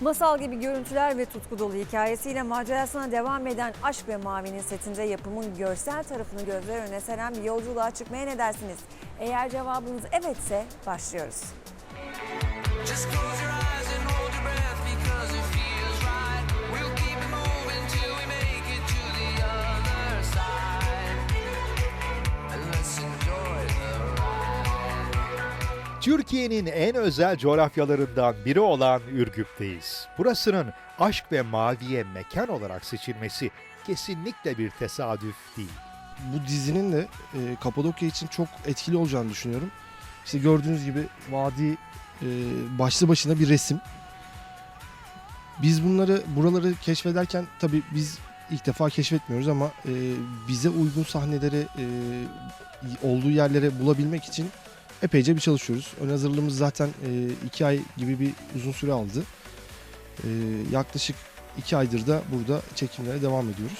Masal gibi görüntüler ve tutku dolu hikayesiyle macerasına devam eden Aşk ve Mavi'nin setinde yapımın görsel tarafını gözler önüne seren bir yolculuğa çıkmaya ne dersiniz? Eğer cevabınız evetse başlıyoruz. Just Türkiye'nin en özel coğrafyalarından biri olan Ürgüp'teyiz. Burasının aşk ve maviye mekan olarak seçilmesi kesinlikle bir tesadüf değil. bu dizinin de e, Kapadokya için çok etkili olacağını düşünüyorum. İşte gördüğünüz gibi vadi e, başlı başına bir resim. Biz bunları buraları keşfederken tabii biz ilk defa keşfetmiyoruz ama e, bize uygun sahneleri e, olduğu yerlere bulabilmek için epeyce bir çalışıyoruz. Ön hazırlığımız zaten e, iki ay gibi bir uzun süre aldı. E, yaklaşık iki aydır da burada çekimlere devam ediyoruz.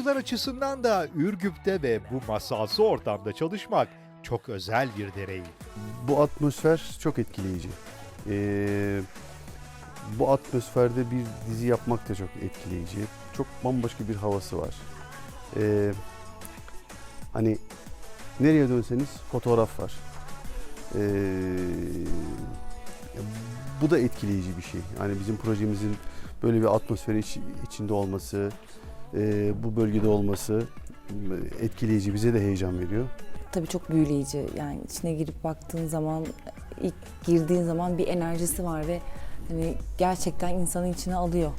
Oyuncular açısından da Ürgüp'te ve bu masalsı ortamda çalışmak çok özel bir deneyim. Bu atmosfer çok etkileyici. Ee, bu atmosferde bir dizi yapmak da çok etkileyici. Çok bambaşka bir havası var. Ee, hani nereye dönseniz fotoğraf var. Ee, bu da etkileyici bir şey. Yani bizim projemizin böyle bir atmosferi iç- içinde olması, e, bu bölgede olması etkileyici, bize de heyecan veriyor. tabii çok büyüleyici. Yani içine girip baktığın zaman, ilk girdiğin zaman bir enerjisi var ve hani gerçekten insanı içine alıyor.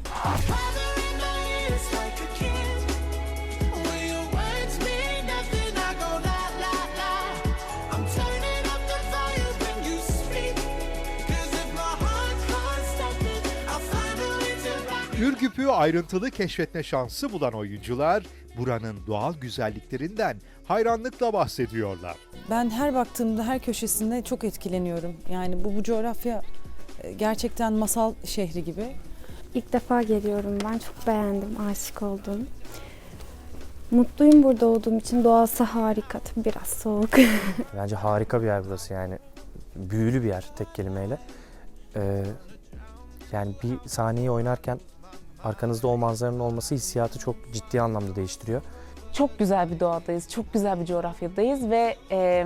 Ürgüp'ü ayrıntılı keşfetme şansı bulan oyuncular buranın doğal güzelliklerinden hayranlıkla bahsediyorlar. Ben her baktığımda her köşesinde çok etkileniyorum. Yani bu, bu coğrafya e, gerçekten masal şehri gibi. İlk defa geliyorum ben. Çok beğendim, aşık oldum. Mutluyum burada olduğum için. Doğası harika. Tabii biraz soğuk. Bence harika bir yer burası yani. Büyülü bir yer tek kelimeyle. Ee, yani bir sahneyi oynarken arkanızda o manzaranın olması hissiyatı çok ciddi anlamda değiştiriyor. Çok güzel bir doğadayız, çok güzel bir coğrafyadayız ve e,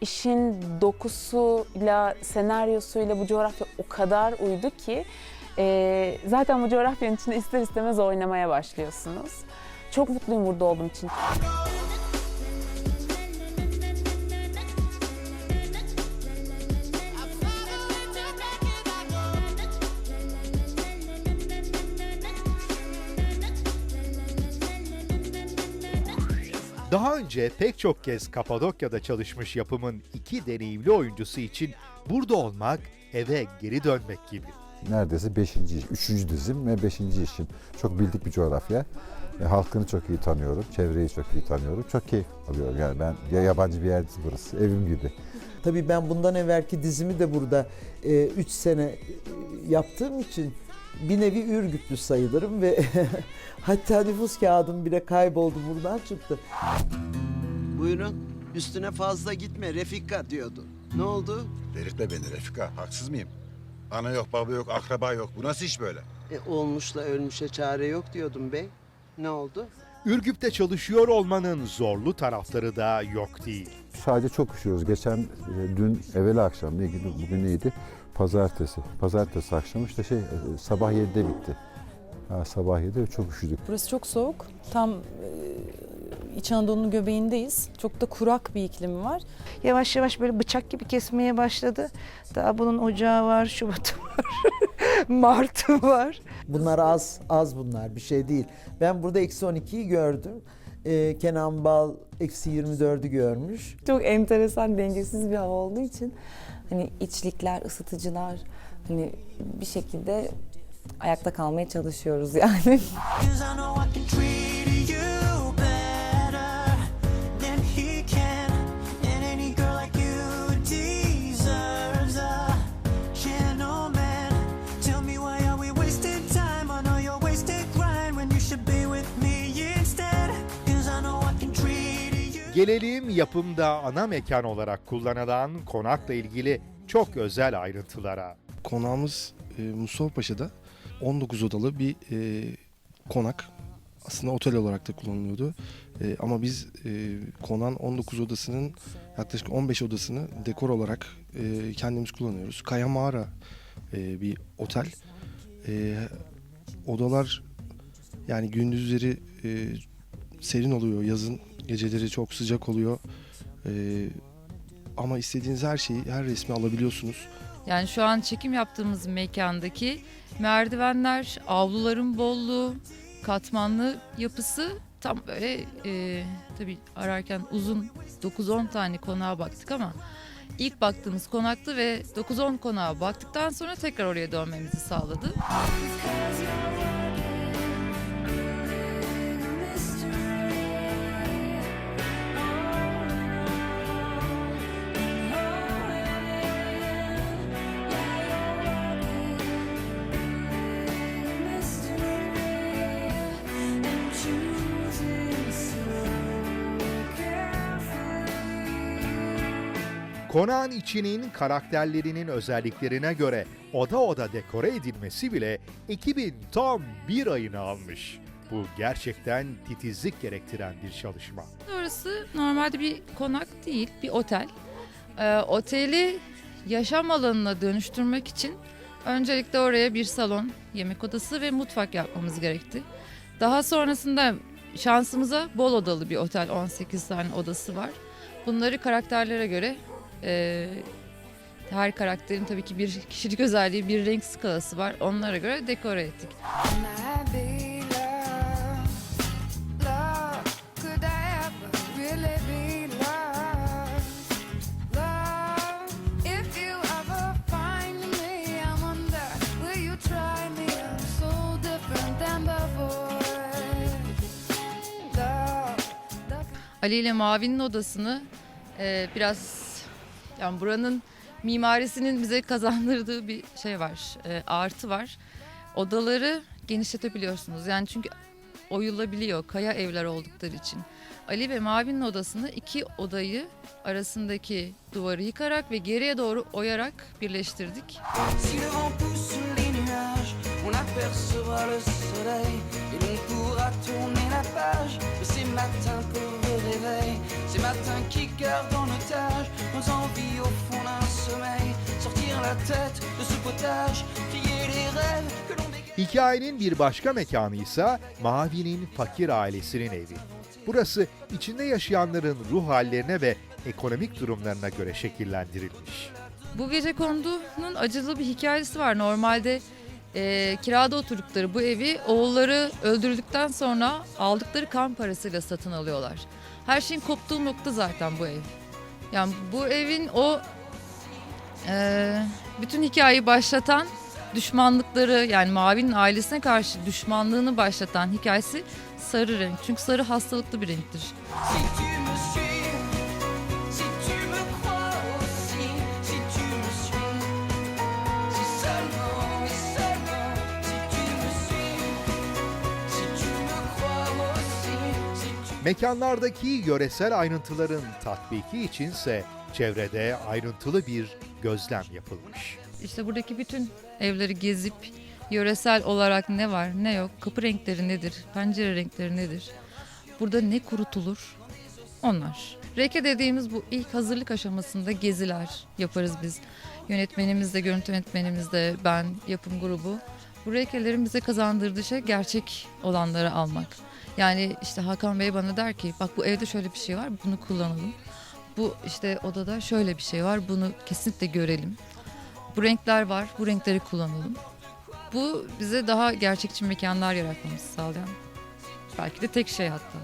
işin dokusuyla, senaryosuyla bu coğrafya o kadar uydu ki e, zaten bu coğrafyanın içinde ister istemez oynamaya başlıyorsunuz. Çok mutluyum burada olduğum için. Daha önce pek çok kez Kapadokya'da çalışmış yapımın iki deneyimli oyuncusu için burada olmak eve geri dönmek gibi. neredeyse 5. iş, 3. dizim ve 5. işim. Çok bildik bir coğrafya. E, halkını çok iyi tanıyorum, çevreyi çok iyi tanıyorum. Çok keyif alıyorum yani ben ya yabancı bir yer burası, evim gibi. Tabii ben bundan evvelki dizimi de burada 3 sene e, yaptığım için bir nevi Ürgüplü sayılırım ve hatta nüfus kağıdım bile kayboldu buradan çıktı. Buyurun. Üstüne fazla gitme Refika diyordu. Ne oldu? Delirtme beni Refika, haksız mıyım? Ana yok, baba yok, akraba yok. Bu nasıl iş böyle? E, olmuşla ölmüşe çare yok diyordum bey. Ne oldu? Ürgüp'te çalışıyor olmanın zorlu tarafları da yok değil. Sadece çok üşüyoruz. Geçen e, dün evvel akşam ne günü bugün neydi? Pazartesi. Pazartesi akşamı işte şey e, sabah 7'de bitti. Ha, sabah 7'de çok üşüdük. Burası çok soğuk. Tam e, İç Anadolu'nun göbeğindeyiz. Çok da kurak bir iklimi var. Yavaş yavaş böyle bıçak gibi kesmeye başladı. Daha bunun ocağı var, Şubat'ı var, Mart'ı var. Bunlar az az bunlar bir şey değil. Ben burada eksi 12'yi gördüm. Ee, Kenan Bal eksi 24'ü görmüş. Çok enteresan, dengesiz bir hava olduğu için hani içlikler, ısıtıcılar hani bir şekilde ayakta kalmaya çalışıyoruz yani. Gelelim yapımda ana mekan olarak kullanılan konakla ilgili çok özel ayrıntılara. Konağımız e, Mustafa Paşa'da 19 odalı bir e, konak. Aslında otel olarak da kullanılıyordu. E, ama biz e, konağın 19 odasının yaklaşık 15 odasını dekor olarak e, kendimiz kullanıyoruz. Kaya Mağara e, bir otel. E, odalar yani gündüzleri e, serin oluyor, yazın geceleri çok sıcak oluyor. E, ama istediğiniz her şeyi, her resmi alabiliyorsunuz. Yani şu an çekim yaptığımız mekandaki merdivenler, avluların bolluğu, katmanlı yapısı tam böyle e, tabii ararken uzun 9-10 tane konağa baktık ama ilk baktığımız konaktı ve 9-10 konağa baktıktan sonra tekrar oraya dönmemizi sağladı. Konağın içinin karakterlerinin özelliklerine göre oda oda dekore edilmesi bile ekibin tam bir ayını almış. Bu gerçekten titizlik gerektiren bir çalışma. Orası normalde bir konak değil, bir otel. Ee, oteli yaşam alanına dönüştürmek için öncelikle oraya bir salon, yemek odası ve mutfak yapmamız gerekti. Daha sonrasında şansımıza bol odalı bir otel, 18 tane odası var. Bunları karakterlere göre e, her karakterin tabii ki bir kişilik özelliği, bir renk skalası var. Onlara göre dekore ettik. Ali ile Mavi'nin odasını e, biraz yani buranın mimarisinin bize kazandırdığı bir şey var, e, artı var. Odaları genişletebiliyorsunuz. Yani çünkü oyulabiliyor kaya evler oldukları için. Ali ve Mavi'nin odasını iki odayı arasındaki duvarı yıkarak ve geriye doğru oyarak birleştirdik. Apercevra le soleil et l'on pourra tourner la page de ces matins pour le réveil, ces matins qui gardent en otage nos envies au fond d'un sommeil, sortir la tête de ce potage, crier les rêves que l'on dégage. Hikayenin bir başka mekanı ise Mavi'nin fakir ailesinin evi. Burası içinde yaşayanların ruh hallerine ve ekonomik durumlarına göre şekillendirilmiş. Bu gece kondu'nun acılı bir hikayesi var. Normalde e, kirada oturdukları bu evi oğulları öldürüldükten sonra aldıkları kan parasıyla satın alıyorlar. Her şeyin koptuğu nokta zaten bu ev. Yani bu evin o e, bütün hikayeyi başlatan düşmanlıkları yani Mavi'nin ailesine karşı düşmanlığını başlatan hikayesi sarı renk. Çünkü sarı hastalıklı bir renktir. Mekanlardaki yöresel ayrıntıların tatbiki içinse çevrede ayrıntılı bir gözlem yapılmış. İşte buradaki bütün evleri gezip yöresel olarak ne var ne yok, kapı renkleri nedir, pencere renkleri nedir, burada ne kurutulur onlar. Reke dediğimiz bu ilk hazırlık aşamasında geziler yaparız biz. Yönetmenimiz de, görüntü yönetmenimiz de, ben, yapım grubu. Bu rekelerin bize kazandırdığı şey gerçek olanları almak. Yani işte Hakan Bey bana der ki bak bu evde şöyle bir şey var bunu kullanalım. Bu işte odada şöyle bir şey var bunu kesinlikle görelim. Bu renkler var bu renkleri kullanalım. Bu bize daha gerçekçi mekanlar yaratmamızı sağlayan belki de tek şey hatta.